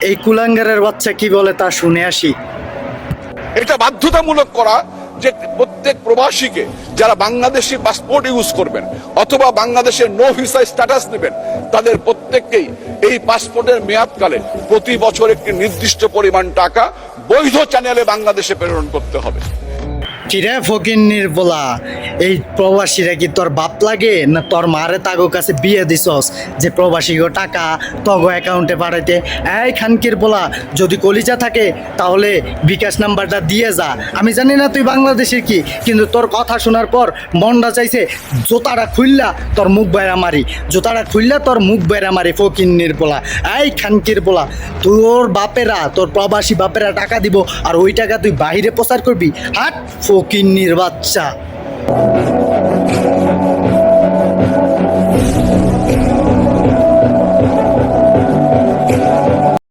এই কুলাঙ্গারের বাচ্চা কি বলে তা শুনে আসি। এটা বাধ্যতামূলক করা যে প্রত্যেক প্রবাসীকে যারা বাংলাদেশি পাসপোর্ট ইউজ করবেন অথবা বাংলাদেশের নো ভিসা স্ট্যাটাস নেবেন তাদের প্রত্যেককেই এই পাসপোর্টের মেয়াদকালে প্রতি বছর একটি নির্দিষ্ট পরিমাণ টাকা বৈধ চ্যানেলে বাংলাদেশে প্রেরণ করতে হবে। কিরে ফকির নির্বলা এই প্রবাসীরা কি তোর বাপ লাগে না তোর মারে তাগো কাছে বিয়ে দিছস? যে প্রবাসীগো টাকা তগো অ্যাকাউন্টে পাঠাইতে। এই খানকির বলা যদি কলিজা থাকে, তাহলে বিকাশ নাম্বারটা দিয়ে যা। আমি জানি না তুই বাংলাদেশের কি, কিন্তু তোর কথা শোনার পর মনটা চাইছে, জোতাটা খুললা তোর মুখ বাইরা মারি, জোতাটা খুললা তোর মুখ বাইরা মারি, ফকিন্নির নির্বলা এই খানকির বলা তোর বাপেরা, তোর প্রবাসী বাপেরা টাকা দিব, আর ওই টাকা তুই বাইরে প্রচার করবি? হাট, ফকিন্নির বাচ্চা। Thank you.